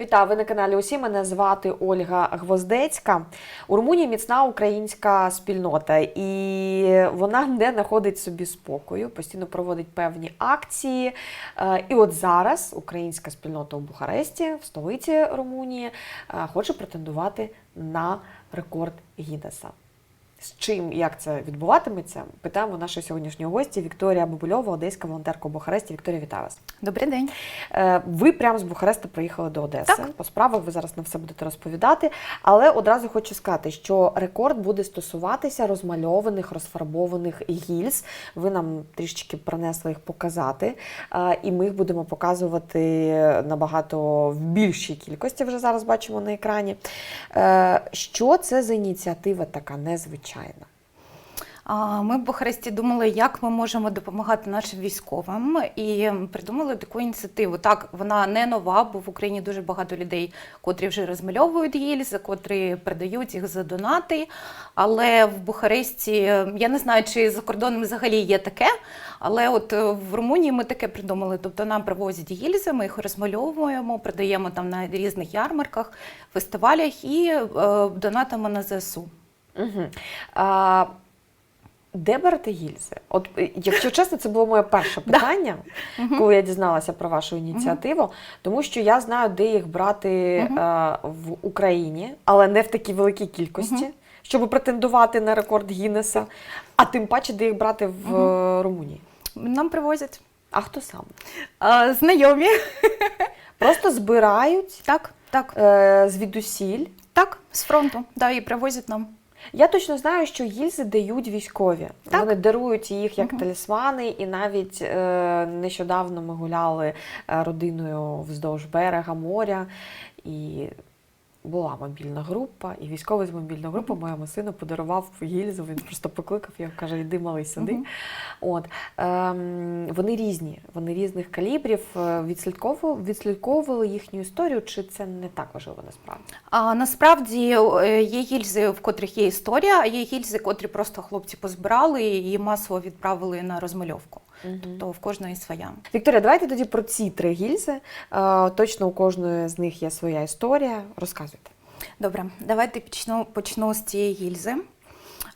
Вітаю, ви на каналі Усі. Мене звати Ольга Гвоздецька. У Румунії міцна українська спільнота, і вона не знаходить собі спокою, постійно проводить певні акції. Е, І от зараз українська спільнота у Бухаресті, в столиці Румунії, е, хоче претендувати на рекорд Гіннеса. З чим і як це відбуватиметься? Питаємо нашої сьогоднішньої гості Вікторія Бабульова, одеська волонтерка у Бухаресті. Вікторія, вітаю вас. Добрий день. Е, Ви прямо з Бухареста приїхали до Одеси. Так. По справах ви зараз на все будете розповідати. Але одразу хочу сказати, що рекорд буде стосуватися розмальованих, розфарбованих гільз. Ви нам трішечки принесли їх показати, е, і ми їх будемо показувати набагато в більшій кількості. Вже зараз бачимо на екрані. Е, Що це за ініціатива така незвичайна? А, Ми в Бухаресті думали, як ми можемо допомагати нашим військовим, і придумали таку ініціативу. Так, вона не нова, бо в Україні дуже багато людей, котрі вже розмальовують гільзи, котрі передають їх за донати. Але в Бухаресті я не знаю, чи за кордоном взагалі є таке. Але от е, в Румунії ми таке придумали. Тобто нам привозять гільзи, ми їх розмальовуємо, продаємо там на різних ярмарках, фестивалях і е, донатимо на ЗСУ. Угу. А, де берете гільзи? От, е, якщо чесно, це було моє перше питання, коли я дізналася про вашу ініціативу, тому що я знаю, де їх брати Мгм. е, в Україні, але не в такій великій кількості, щоб претендувати на рекорд Гіннеса, а тим паче, де їх брати в е, Румунії. Нам привозять. А хто сам? А, знайомі. Просто збирають Так, так, е, звідусіль. так, з фронту. Да, і привозять нам. Я точно знаю, що гільзи дають військові. Так. Вони дарують їх як угу. талісмани, і навіть е, нещодавно ми гуляли е, родиною вздовж берега моря. І була мобільна група, і військовий з мобільної групи моєму сину подарував гільзу. Він просто покликав його, каже: Йди, малий, сиди. Мгм. От ем, вони різні, вони різних калібрів. Е, Відслідковували, відслідковували їхню історію, чи це не так важливо насправді? А насправді е, є гільзи, в котрих є історія, а є гільзи, котрі просто хлопці позбирали і масово відправили на розмальовку. Тобто в кожної своя. Вікторія, давайте тоді про ці три гільзи. Е, Точно у кожної з них є своя історія. Розказуйте. Добре, давайте почну, почну з цієї гільзи.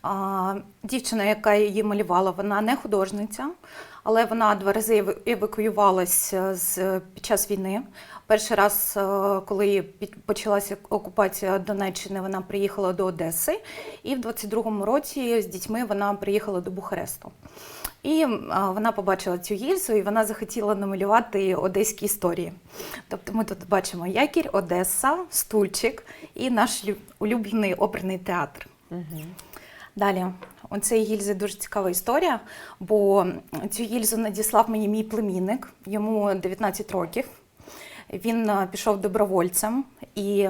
А, дівчина, яка її малювала, вона не художниця, але вона два рази ева- евакуювалася з, під час війни. Перший раз, е, коли почалася окупація Донеччини, вона приїхала до Одеси, і в 22-му році з дітьми вона приїхала до Бухаресту. І вона побачила цю гільзу, і вона захотіла намалювати одеські історії. Тобто ми тут бачимо якір, Одеса, стульчик і наш улюблений оперний театр. Далі, у цієї гільзи дуже цікава історія, бо цю гільзу надіслав мені мій племінник, йому 19 років. Він пішов добровольцем і.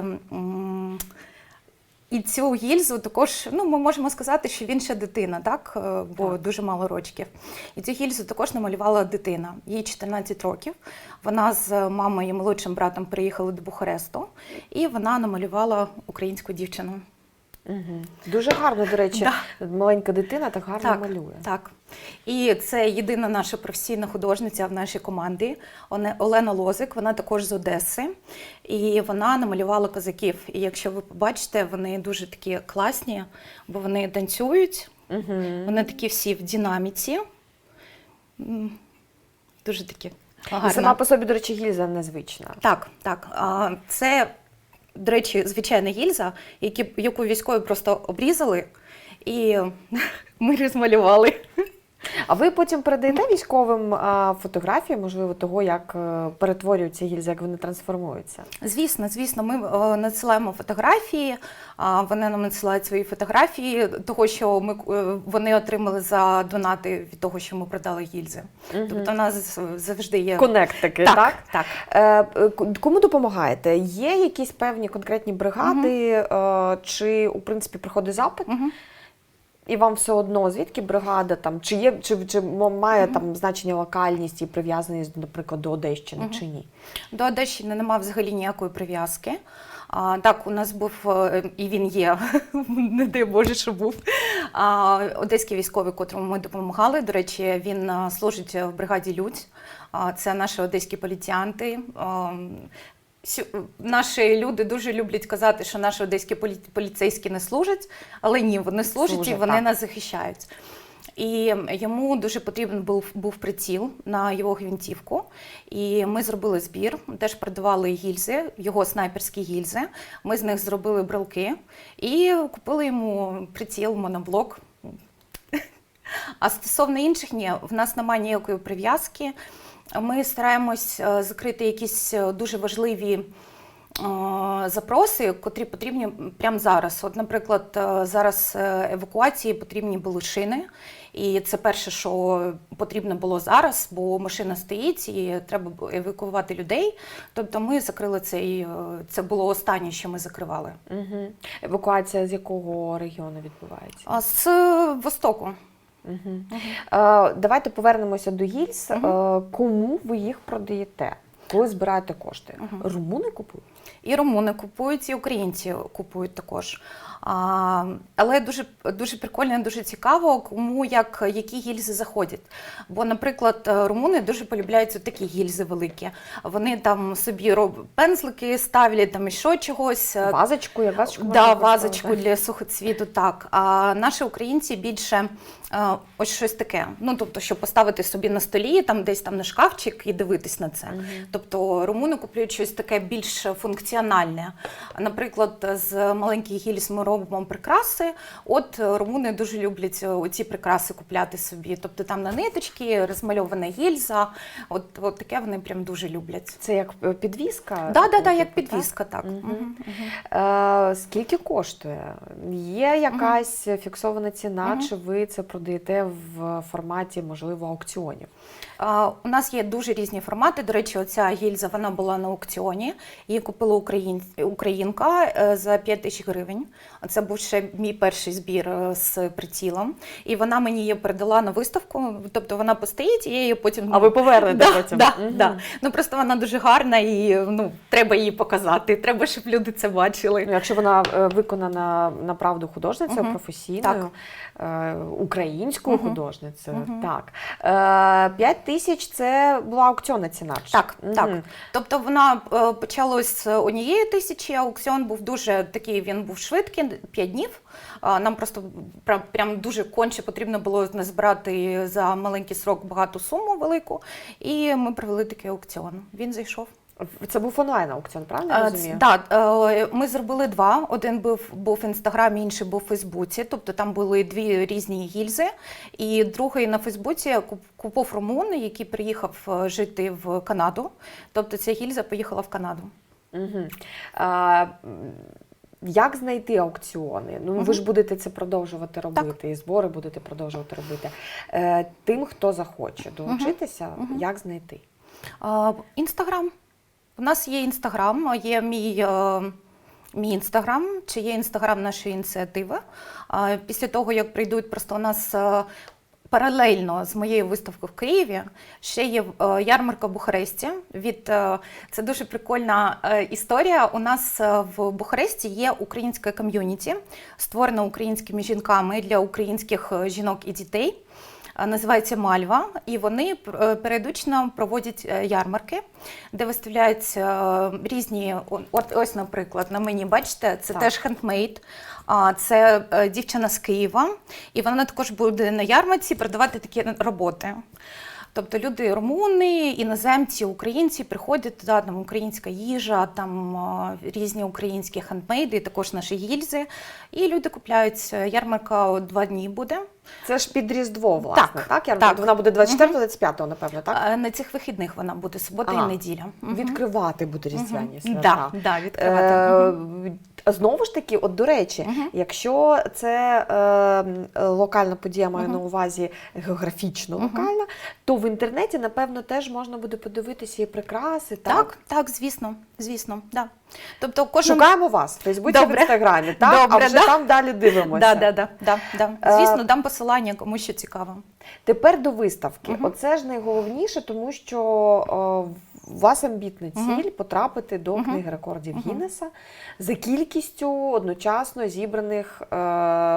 І цю гільзу також, ну ми можемо сказати, що він ще дитина, так? Е, Бо Так. дуже мало рочків. І цю гільзу також намалювала дитина. Їй 14 років. Вона з мамою і молодшим братом приїхала до Бухаресту, і вона намалювала українську дівчину. Угу. Дуже гарно, до речі, маленька дитина так гарно Так, малює. Так. І це єдина наша професійна художниця в нашій команді Олена Лозик. Вона також з Одеси. І вона намалювала козаків. І якщо ви побачите, вони дуже такі класні, бо вони танцюють, Угу. вони такі всі в динаміці. Дуже такі гарні. Сама по собі, до речі, гільза незвична. Так, так. Це, до речі, звичайна гільза, які, яку військові просто обрізали, і ми розмалювали. А ви потім передаєте військовим фотографії, можливо, того, як е, перетворюються гільзи, як вони трансформуються? Звісно, звісно, ми е, надсилаємо фотографії, вони нам надсилають свої фотографії того, що ми е, вони отримали за донати від того, що ми продали гільзи. Тобто, у нас завжди є Конект такий, так, так? так. Кому допомагаєте? Є якісь певні конкретні бригади, е, чи у принципі приходить запит, Мгм. І вам все одно звідки бригада там, чи є, чи, чи має там значення локальність і прив'язаність, наприклад, до Одещини, Мгм. чи ні? До Одещини немає взагалі ніякої прив'язки. А, так, у нас був е, і він є, не дай Боже, що був. А, одеський військовий, котрому ми допомагали. До речі, він служить в бригаді Людь. А, це наші одеські поліціянти. Наші люди дуже люблять казати, що наші одеські полі- поліцейські не служать, але ні, вони служать, Служать, і вони так. нас захищають. І йому дуже потрібен був, був приціл на його гвинтівку. І ми зробили збір, теж продавали гільзи, його снайперські гільзи. Ми з них зробили брелки і купили йому приціл, моноблок. А стосовно інших, ні, в нас немає ніякої прив'язки. Ми стараємось е, закрити якісь е, дуже важливі е, запроси, котрі потрібні прямо зараз. От, наприклад, зараз евакуації потрібні були шини. І це перше, що потрібно було зараз, бо машина стоїть і треба евакуювати людей. Тобто ми закрили цей, це було останнє, що ми закривали. Угу. Евакуація з якого регіону відбувається? А з Востоку. Угу. Е, давайте повернемося до гільз. Е, кому ви їх продаєте? Коли збираєте кошти? Румуни купують? І румуни купують, і українці купують також. А, але дуже, дуже прикольно, дуже цікаво, кому як, які гільзи заходять. Бо, наприклад, румуни дуже полюбляють такі гільзи великі. Вони там собі роб... пензлики ставлять, там іще чогось. е, Вазочку, як вазочку Да, вазочку для сухоцвіту, так. А наші українці більше е, ось щось таке. Ну, тобто, щоб поставити собі на столі, там десь там на шкафчик і дивитись на це. Мгм. Тобто румуни купують щось таке більш функціональне. Наприклад, з маленьких гільз ми робимо прикраси. От е, румуни дуже люблять е, оці прикраси купляти собі. Тобто там на ниточки, розмальована гільза. От, от таке вони прям дуже люблять. Це як е, підвізка? Так, да, да, да, Типу, як так? підвіска, так. Мгм. Мгм, мгм. Е, скільки коштує? Є якась фіксована ціна, Мгм. чи ви це продаєте в форматі, можливо, аукціонів? А, У нас є дуже різні формати. До речі, оця гільза вона була на аукціоні. Її купила україн... українка е, за 5 тисяч гривень. Це був ще мій перший збір е, з прицілом. І вона мені її передала на виставку. Тобто вона постоїть, і я її потім А ви повернете да, потім? Да, Мгм. да. Ну просто вона дуже гарна і ну треба її показати. Треба, щоб люди це бачили. Ну, якщо вона е, виконана на правду художницею, Мгм. професійною, е, українською Мгм. художницею, Мгм. так. Е, 5 тисяч це була аукціонна ціна. чи? Так, так. Тобто вона е, почалась з однієї тисячі. Аукціон був дуже такий, він був швидкий, 5 днів. Нам просто прям, прям дуже конче потрібно було назбирати за маленький срок багату суму велику. І ми провели такий аукціон. Він зайшов. Це був онлайн аукціон, правильно я Е, розумію? ц- Да, е, ми зробили два. Один був, був в інстаграмі, інший був в Фейсбуці. Тобто там були дві різні гільзи. І другий на Фейсбуці куп- купив румун, який приїхав е, жити в Канаду. Тобто ця гільза поїхала в Канаду. Угу. А, як знайти аукціони? Ну, ви ж будете це продовжувати робити, і збори будете продовжувати робити. Тим, хто захоче долучитися, Мгм. як знайти? Інстаграм. У нас є інстаграм, є мій. е, Мій інстаграм, чи є інстаграм нашої ініціативи. Після того, як прийдуть, просто у нас е, паралельно з моєю виставкою в Києві ще є е, ярмарка в Бухаресті. Від це дуже прикольна історія. У нас в Бухаресті є українська ком'юніті, створена українськими жінками для українських жінок і дітей. Е, Називається Мальва, і вони е, періодично проводять е, ярмарки, де виставляються різні. От ось, наприклад, на мені бачите, це Так. теж хендмейд. А це дівчина з Києва, і вона також буде на ярмарці продавати такі роботи. Тобто люди румуни, іноземці, українці приходять туди, там українська їжа, там е, різні українські хендмейди, також наші гільзи. І люди купляють Е, ярмарка два дні буде. Це ж під Різдво, власне, так? Так, Я так. Вона буде 24-25, напевно, так? На цих вихідних вона буде субота Ага. і неділя. Відкривати буде різдвяні Да, свята. да, відкривати. Е, Знову ж таки, от до речі, Мгм. якщо це е, локальна подія, маю Мгм. на увазі географічно локальна, то в інтернеті, напевно, теж можна буде подивитися і прикраси. Так, Так, так, звісно, звісно, да. Тобто кожен Шукаємо вас в Фейсбуці, в інстаграмі, так? Добре, а вже да. там далі дивимося. да, да, да, да, да. Е, Звісно, дам посилання, кому що цікаво. Тепер до виставки. Мгм. Оце ж найголовніше, тому що е, у вас амбітна ціль потрапити до Мгм. книги рекордів Мгм. Гіннеса за кількістю одночасно зібраних, е,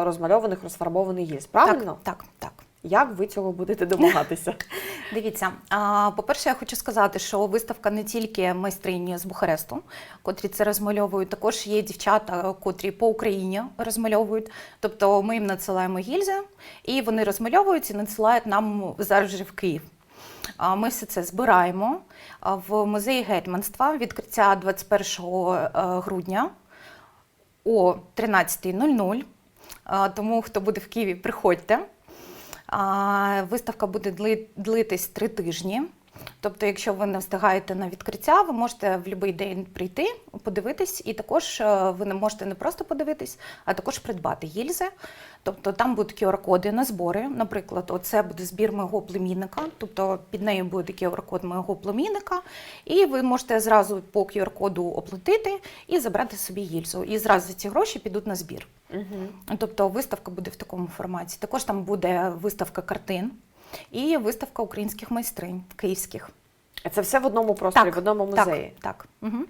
розмальованих, розфарбованих гільз. Правильно? Так, так, так. Як ви цього будете домагатися? Дивіться, по-перше, я хочу сказати, що виставка не тільки майстрині з Бухаресту, котрі це розмальовують, також є дівчата, котрі по Україні розмальовують. Тобто ми їм надсилаємо гільзи, і вони розмальовують і надсилають нам зараз вже в Київ. Ми все це збираємо в музеї гетьманства. Відкриття 21 е, грудня о 13.00. Тому хто буде в Києві, приходьте. Виставка буде дли- длитись три тижні. Тобто, якщо ви не встигаєте на відкриття, ви можете в будь-який день прийти, подивитись, і також е, ви не можете не просто подивитись, а також придбати гільзи. Тобто там будуть QR-коди на збори. Наприклад, оце буде збір мого племінника, тобто під нею буде QR-код мого племінника, і ви можете зразу по QR-коду оплатити і забрати собі гільзу. І зразу ці гроші підуть на збір. Угу. Тобто виставка буде в такому форматі. Також там буде виставка картин і виставка українських майстринь київських. Це все в одному просторі, Так, в одному музеї. Так, так. Угу.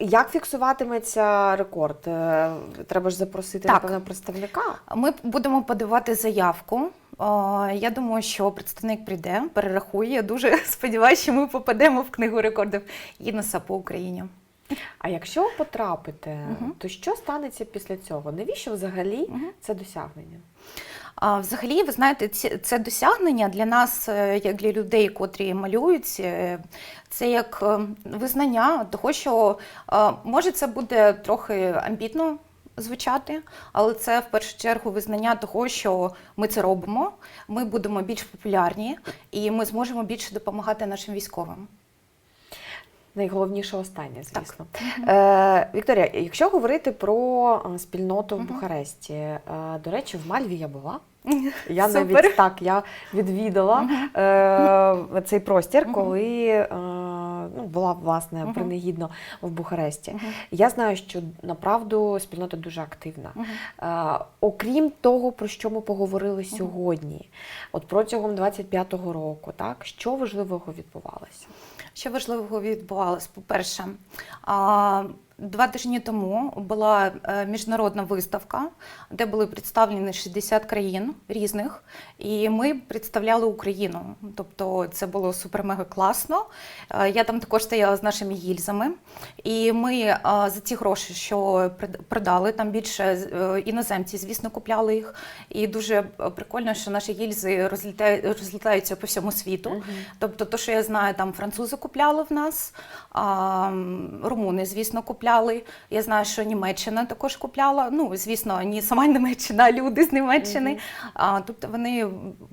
Е, як фіксуватиметься рекорд? Е, треба ж запросити, Так. напевно, представника. Ми будемо подавати заявку. О, Я думаю, що представник прийде, перерахує. Я дуже сподіваюся, що ми попадемо в книгу рекордів Гіннеса по Україні. А якщо ви потрапите, Мгм. то що станеться після цього? Навіщо взагалі Мгм. це досягнення? А, Взагалі, ви знаєте, це досягнення для нас, е, як для людей, котрі малюють, е, це як е, визнання того, що може це буде трохи амбітно звучати, але це в першу чергу визнання того, що ми це робимо, ми будемо більш популярні і ми зможемо більше допомагати нашим військовим. Найголовніше останнє, звісно. Е, Вікторія, якщо говорити про спільноту в Бухаресті, е, до речі, в Мальві я була. Я Супер. навіть так я відвідала е, цей простір, коли е, ну, була власне принагідно в Бухаресті. Я знаю, що направду спільнота дуже активна. Е, окрім того, про що ми поговорили сьогодні, от протягом 25-го року, так що важливого відбувалося? Що важливого відбувалось? По-перше, а, два тижні тому була е, міжнародна виставка, де були представлені 60 країн різних, і ми представляли Україну. Тобто це було супер-мега класно. Е, Я там також стояла з нашими гільзами, і ми е, за ті гроші, що продали, там більше іноземці, звісно, купляли їх. І дуже прикольно, що наші гільзи розлітаються по всьому світу. Тобто, то, що я знаю, там французи купляли в нас, румуни, звісно, купляли. Я знаю, що Німеччина також купляла. Ну, звісно, не сама Німеччина, а люди з Німеччини. Мгм. А, тобто вони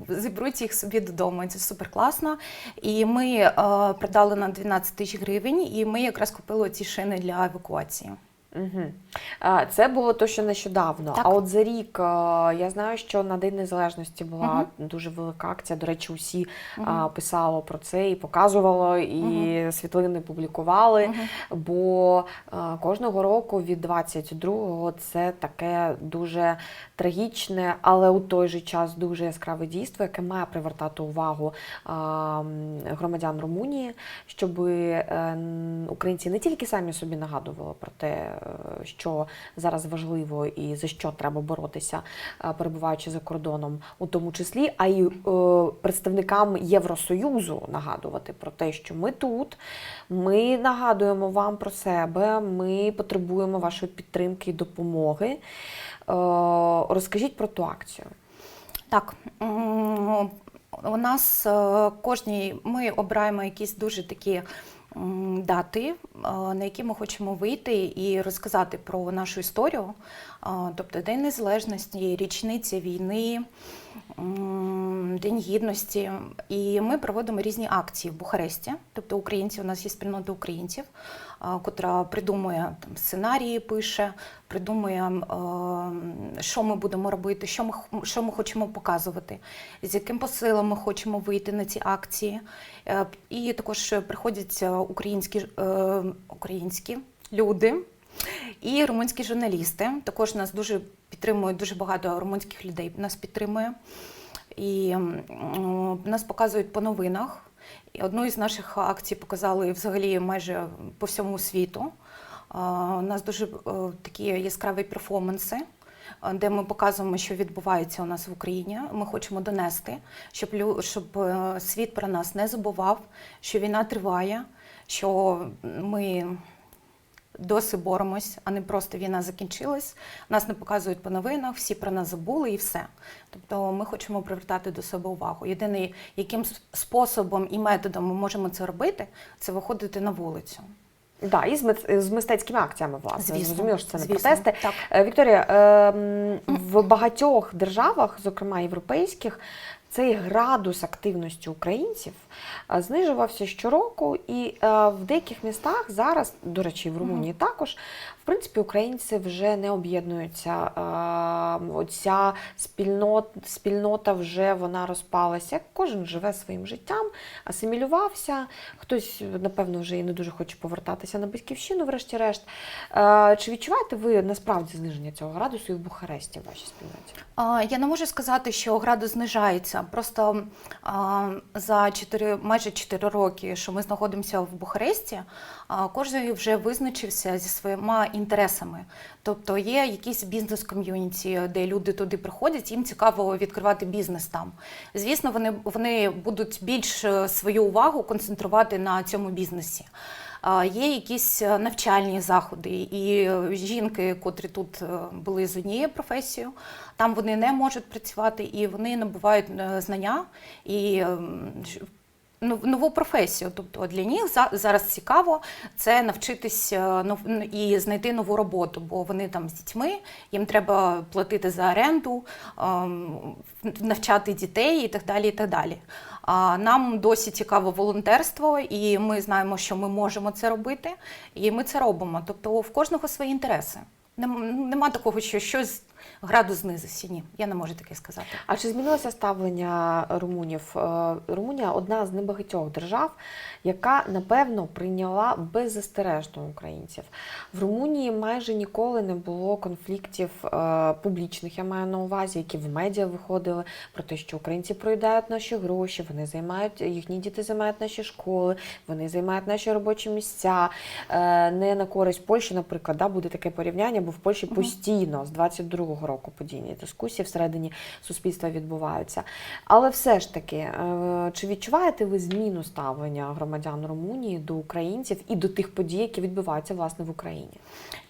зібруть їх собі додому. Це супер класно. І ми а, продали на 12 тисяч гривень, і ми якраз купили ці шини для евакуації. Угу. Це було то, що нещодавно. Так. А от за рік е, я знаю, що на День Незалежності була Мгм. дуже велика акція. До речі, усі а, писало про це і показувало, і світлини публікували. Мгм. Бо е, кожного року від 22-го це таке дуже трагічне, але у той же час дуже яскраве дійство, яке має привертати увагу громадян Румунії, щоб українці не тільки самі собі нагадували про те, що зараз важливо і за що треба боротися, е, перебуваючи за кордоном, у тому числі, а й е, представникам Євросоюзу нагадувати про те, що ми тут, ми нагадуємо вам про себе, ми потребуємо вашої підтримки і допомоги. Е, Розкажіть про ту акцію. Так, у нас е, кожній ми обираємо якісь дуже такі дати, е, на які ми хочемо вийти і розказати про нашу історію. Е, Тобто День Незалежності, річниця війни, День гідності. І ми проводимо різні акції в Бухаресті. Тобто українці, у нас є спільнота українців, котра придумує там сценарії, пише, придумує, е, що ми будемо робити, що ми, що ми хочемо показувати, з яким посилом ми хочемо вийти на ці акції. Е, І також приходять е, українські, українські люди. І румунські журналісти також нас дуже підтримують, дуже багато румунських людей нас підтримує. І нас показують по новинах. І одну із наших акцій показали взагалі майже по всьому світу. У нас дуже е, такі яскраві перформанси. де ми показуємо, що відбувається у нас в Україні. Ми хочемо донести, щоб щоб е, світ про нас не забував, що війна триває, що ми досі боремось, а не просто війна закінчилась. Нас не показують по новинах, всі про нас забули і все. Тобто ми хочемо привертати до себе увагу. Єдиний, яким способом і методом ми можемо це робити, це виходити на вулицю. Да, і з, мит- з мистецькими акціями, власне. Звісно, Зрозуміло, що це не звісно. протести. Так. Е, Вікторія, е, в багатьох державах, зокрема європейських, цей градус активності українців е, знижувався щороку, і е, в деяких містах зараз, до речі, в Румунії також, принципі, українці вже не об'єднуються. Е, Оця спільнот, спільнота вже вона розпалася. Кожен живе своїм життям, асимілювався. Хтось, напевно, вже і не дуже хоче повертатися на батьківщину, врешті-решт. Е, Чи відчуваєте ви насправді зниження цього градусу і в Бухаресті в вашій спільноті? Я не можу сказати, що градус знижається. Просто за 4, майже 4 роки, що ми знаходимося в Бухаресті, кожен вже визначився зі своїми інтересами. Тобто є якісь бізнес-ком'юніті, де люди туди приходять, їм цікаво відкривати бізнес там. Звісно, вони, вони будуть більш е, свою увагу концентрувати на цьому бізнесі. Є якісь е, навчальні заходи, і е, жінки, котрі тут були з однією професією, там вони не можуть працювати і вони набувають знання і ем, нову професію. Тобто для них зараз цікаво це навчитись е, і знайти нову роботу, бо вони там з дітьми, їм треба платити за оренду, ем, навчати дітей і так далі. І так далі. Нам досі цікаво волонтерство, і ми знаємо, що ми можемо це робити, і ми це робимо. Тобто в кожного свої інтереси. Нем- Нема такого, що щось градус знизився. Ні, я не можу таке сказати. А чи змінилося ставлення румунів? Е, Румунія одна з небагатьох держав, яка напевно прийняла беззастережно українців. В Румунії майже ніколи не було конфліктів е, публічних, я маю на увазі, які в медіа виходили про те, що українці проїдають наші гроші, вони займають їхні діти займають наші школи, вони займають наші робочі місця. Е, Не на користь Польщі, наприклад, да, буде таке порівняння, бо в Польщі постійно з 22-го року подібні дискусії всередині суспільства відбуваються. Але все ж таки, е, чи відчуваєте ви зміну ставлення громадян Румунії до українців і до тих подій, які відбуваються власне в Україні?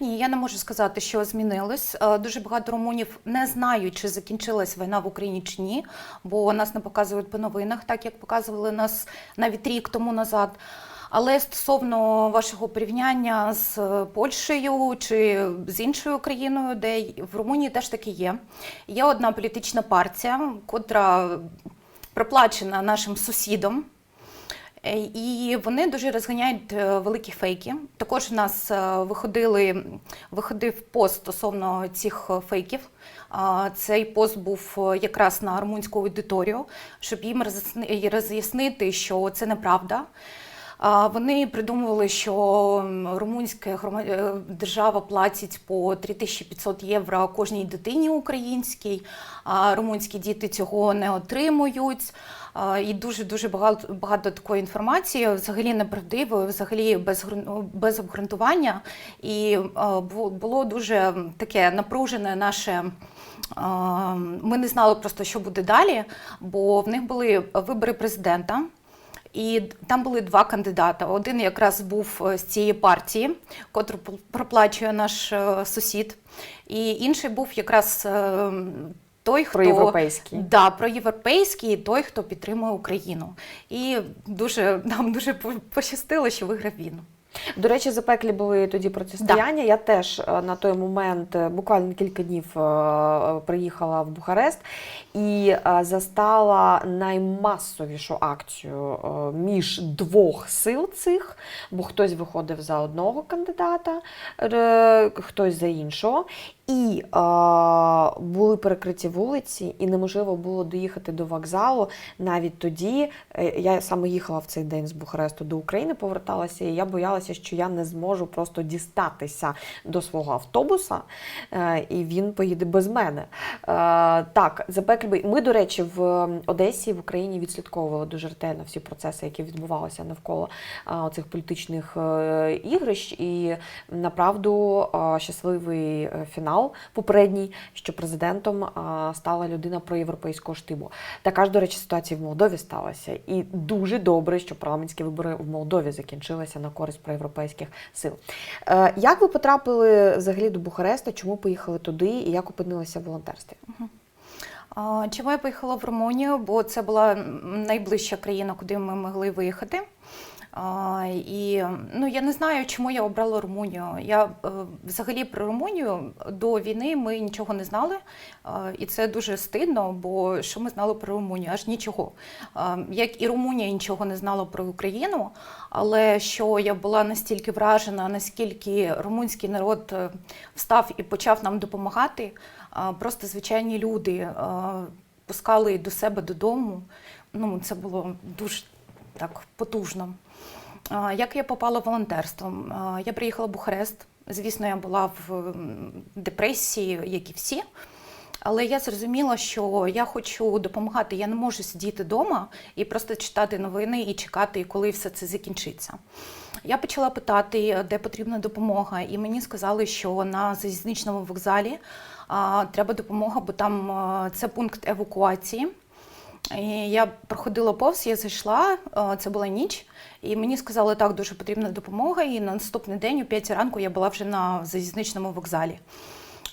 Ні, я не можу сказати, що змінилось. Е, Дуже багато румунів не знають, чи закінчилась війна в Україні чи ні, бо нас не показують по новинах, так як показували нас навіть рік тому назад. Але стосовно вашого порівняння з Польщею чи з іншою країною, де в Румунії теж таки є. Є одна політична партія, котра проплачена нашим сусідом. Е, І вони дуже розганяють е, великі фейки. Також у нас е, виходили, виходив пост стосовно цих е, фейків. Цей пост був е, якраз на румунську аудиторію, щоб їм роз'яснити, що це неправда. Вони придумували, що румунська е, держава платить по 3500 євро кожній дитині українській, а румунські діти цього не отримують. І дуже дуже багато багато такої інформації, взагалі неправдивої, взагалі без без обґрунтування. І було дуже таке напружене наше. Ми не знали просто, що буде далі, бо в них були вибори президента. І там були два кандидати. Один якраз був е, з цієї партії, котру пл- проплачує наш е, сусід, і інший був якраз е, той, хто Проєвропейський. Да, проєвропейський, і той, хто підтримує Україну. І дуже нам дуже пощастило, що виграв він. До речі, запеклі були тоді протистояння. Я теж е, на той момент е, буквально кілька днів е, приїхала в Бухарест і застала наймасовішу акцію між двох сил цих, бо хтось виходив за одного кандидата, хтось за іншого. І е, були перекриті вулиці, і неможливо було доїхати до вокзалу. Навіть тоді е, я саме їхала в цей день з Бухаресту до України, поверталася, і я боялася, що я не зможу просто дістатися до свого автобуса, е, і він поїде без мене. Е, Так, запеклі. Ми, до речі, в Одесі, в Україні відслідковували дуже ретельно всі процеси, які відбувалися навколо а, оцих політичних ігрищ. І направду а, щасливий е, фінал попередній, що президентом стала людина проєвропейського штибу. Така ж, до речі, ситуація в Молдові сталася. І дуже добре, що парламентські вибори в Молдові закінчилися на користь проєвропейських сил. Е, Як ви потрапили взагалі до Бухареста? Чому поїхали туди і як опинилися в волонтерстві? Чому я поїхала в Румунію? Бо це була найближча країна, куди ми могли виїхати. І ну я не знаю, чому я обрала Румунію. Я е, взагалі про Румунію до війни ми нічого не знали, і це дуже стидно, бо що ми знали про Румунію? Аж нічого. Як і Румунія нічого не знала про Україну, але що я була настільки вражена, наскільки румунський народ е, встав і почав нам допомагати. Просто звичайні люди пускали до себе додому. Ну, це було дуже так потужно. Як я попала в волонтерство? А, Я приїхала в Бухарест. Звісно, я була в депресії, як і всі. Але я зрозуміла, що я хочу допомагати. Я не можу сидіти вдома і просто читати новини і чекати, коли все це закінчиться. Я почала питати, де потрібна допомога, і мені сказали, що на залізничному вокзалі а, треба допомога, бо там а, це пункт евакуації. І я проходила повз, я зайшла, а, це була ніч, і мені сказали, так, дуже потрібна допомога. І на наступний день, о 5 ранку, я була вже на залізничному вокзалі.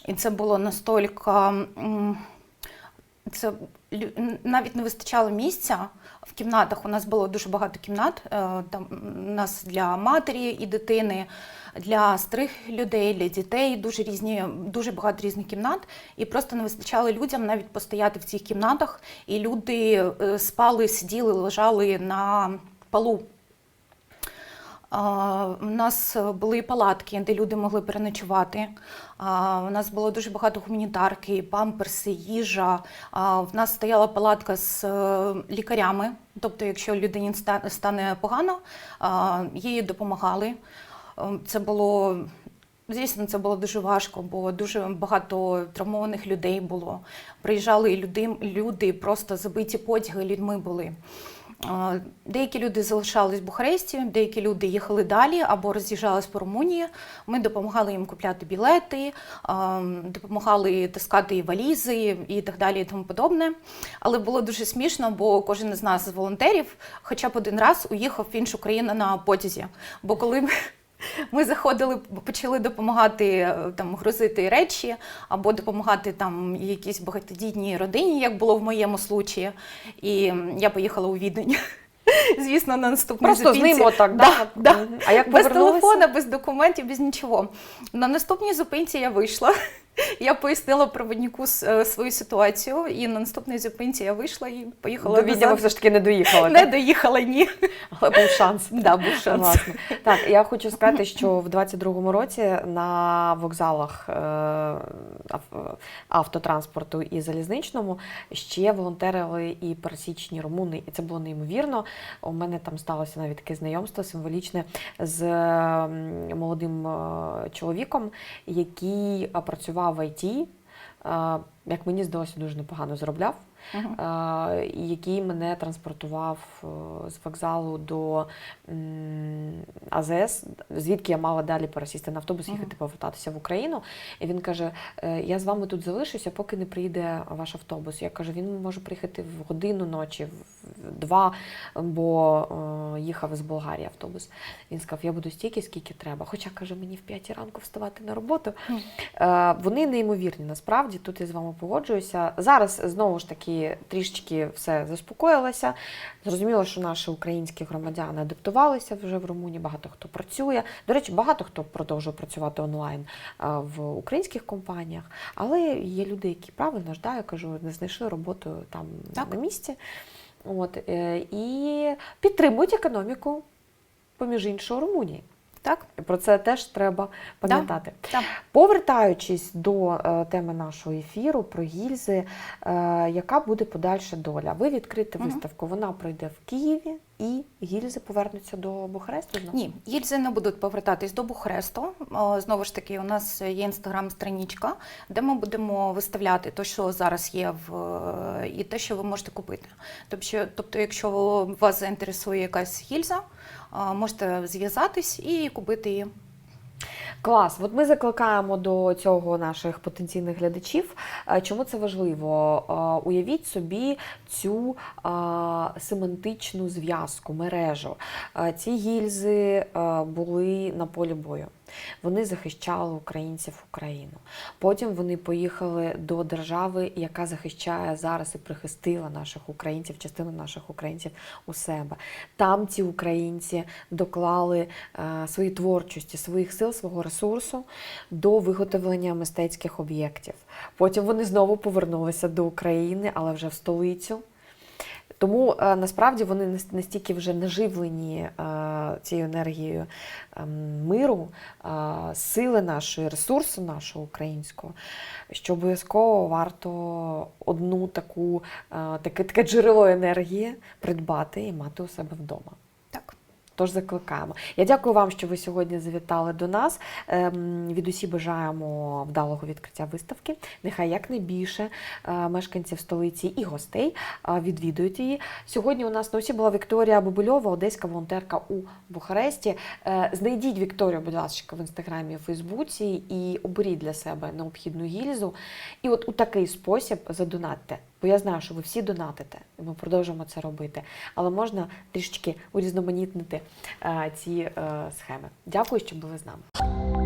І це було настільки. Це навіть не вистачало місця в кімнатах. У нас було дуже багато кімнат. е, Там у нас для матері і дитини, для старих людей, для дітей дуже різні, дуже багато різних кімнат. І просто не вистачало людям навіть постояти в цих кімнатах. І люди е, спали, сиділи, лежали на полу. У нас були палатки, де люди могли переночувати. У нас було дуже багато гуманітарки, памперси, їжа. В нас стояла палатка з е, лікарями. Тобто, якщо людині стане погано, їй допомагали. Е, Це було. Звісно, це було дуже важко, бо дуже багато травмованих людей було. Приїжджали люди, люди просто забиті потяги людьми були. Е, Деякі люди залишались в Бухаресті, деякі люди їхали далі або роз'їжджались по Румунії. Ми допомагали їм купляти білети, е, допомагали таскати валізи і так далі, і тому подобне. Але було дуже смішно, бо кожен з нас з волонтерів хоча б один раз уїхав в іншу країну на потязі. Бо коли ми- ми заходили, почали допомагати е, там грузити речі або допомагати там якійсь багатодітній родині, як було в моєму случаї. І я поїхала у Відень. Звісно, на наступній Просто з зупинці. ним отак, да, да? да. А як без телефона, без документів, без нічого. На наступній зупинці я вийшла. Я пояснила проводнику е, свою ситуацію, і на наступній зупинці я вийшла і поїхала До назад. все ж таки не доїхали. Не так? доїхала, ні. Але був шанс. Да, був шанс. Власне. Так, я хочу сказати, що в 22-му році на вокзалах е, автотранспорту і залізничному ще волонтерили і пересічні румуни, і це було неймовірно. У мене там сталося навіть таке знайомство символічне з молодим е, чоловіком, який е, працював в ІТ. е, Як мені здалося, дуже непогано заробляв. Е, який мене транспортував е, з вокзалу до АЗС, звідки я мала далі пересісти на автобус, їхати Мгм. повертатися в Україну. І він каже: «Е, Я з вами тут залишуся, поки не приїде ваш автобус. Я кажу, він може приїхати в годину ночі, в два, бо їхав з Болгарії автобус. Він сказав, я буду стільки, скільки треба. Хоча каже, мені в 5 ранку вставати на роботу. Вони неймовірні, насправді тут я з вами погоджуюся. Зараз знову ж таки трішечки все заспокоїлося. Зрозуміло, що наші українські громадяни адаптувалися вже в Румунії. Багато хто працює. До речі, багато хто продовжує працювати онлайн в українських компаніях, але є люди, які правильно ж, да, я кажу, не знайшли роботу там Так. на місці. От, е, і підтримують економіку, поміж іншого, Румунії. Так? Про це теж треба пам'ятати. Да. Повертаючись до е, теми нашого ефіру про гільзи, е, яка буде подальша доля? Ви відкрите угу. виставку, вона пройде в Києві. І гільзи повернуться до Бухаресту знову? Ні, гільзи не будуть повертатись до Бухаресту. Знову ж таки, у нас є інстаграм-страничка, де ми будемо виставляти те, що зараз є в і те, що ви можете купити. Тобто, тобто якщо вас заінтересує якась гільза, можете зв'язатись і купити її. Клас, от ми закликаємо до цього наших потенційних глядачів. Е, Чому це важливо? Е, Уявіть собі цю е, семантичну зв'язку, мережу. Ці гільзи були на полі бою. Вони захищали українців Україну. Потім вони поїхали до держави, яка захищає зараз і прихистила наших українців, частину наших українців у себе. Там ці українці доклали е, свої творчості, своїх сил, свого ресурсу до виготовлення мистецьких об'єктів. Потім вони знову повернулися до України, але вже в столицю. Тому е, насправді вони нас- настільки вже наживлені е, цією енергією ем, миру, е, сили нашої, ресурсу нашого українського, що обов'язково варто одну таку, таке, таке джерело енергії придбати і мати у себе вдома. Тож закликаємо. Я дякую вам, що ви сьогодні завітали до нас. Ем, Від усі бажаємо вдалого відкриття виставки. Нехай якнайбільше е, мешканців столиці і гостей е, відвідують її. Сьогодні у нас на усі була Вікторія Бабульова, одеська волонтерка у Бухаресті. Е, Знайдіть Вікторію, будь ласка, в інстаграмі, в Фейсбуці і оберіть для себе необхідну гільзу. І от у такий спосіб задонатьте. Бо я знаю, що ви всі донатите, і ми продовжуємо це робити. Але можна трішечки урізноманітнити е, ці е, схеми. Дякую, що були з нами.